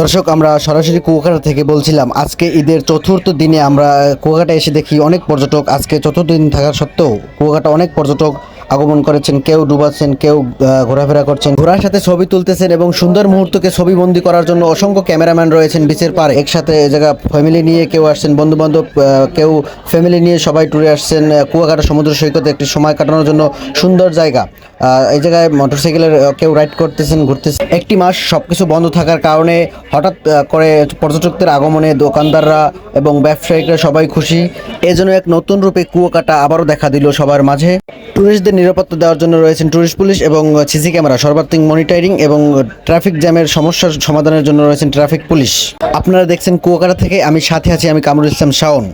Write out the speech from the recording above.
দর্শক, আমরা সরাসরি কুয়াকাটা থেকে বলছিলাম, আজকে ঈদের চতুর্থ দিনে আমরা কুয়াকাটা এসে দেখি অনেক পর্যটক। আজকে চতুর্থ দিন থাকা সত্ত্বেও কুয়াকাটা অনেক পর্যটক আগমন করেছেন, কেউ ডুবাচ্ছেন, কেউ ঘোরাফেরা করছেন। ঘোরার সাথে ছবি তুলতেছেন এবং সুন্দর মুহূর্তকে ছবি বন্দি করার জন্য অসংখ্য ক্যামেরাম্যান রয়েছেন বিচের পার। একসাথে জায়গা ফ্যামিলি নিয়ে কেউ আসছেন বন্ধু বান্ধব কেউ ফ্যামিলি নিয়ে সবাই ট্যুরে আসছেন কুয়াকাটা সমুদ্র সৈকতে একটি সময় কাটানোর জন্য সুন্দর জায়গা। এই জায়গায় মোটরসাইকেলের কেউ রাইড করতেছেন, ঘুরতেছেন। একটি মাস সবকিছু বন্ধ থাকার কারণে হঠাৎ করে পর্যটকদের আগমনে দোকানদাররা এবং ব্যবসায়িকরা সবাই খুশি। এজন্য এক নতুন রূপে কুয়াকাটা আবারও দেখা দিল সবার মাঝে। ট্যুরিস্টদের নিরাপত্তা দেওয়ার জন্য রয়েছেন ট্যুরিস্ট পুলিশ এবং সিসি ক্যামেরা, সর্বাত্মক মনিটরিং এবং ট্রাফিক জ্যামের সমস্যার সমাধানের জন্য রয়েছেন ট্রাফিক পুলিশ। আপনারা দেখছেন কুয়াকাটা থেকে, আমি সাথে আছি, আমি কামরুল ইসলাম শাওন।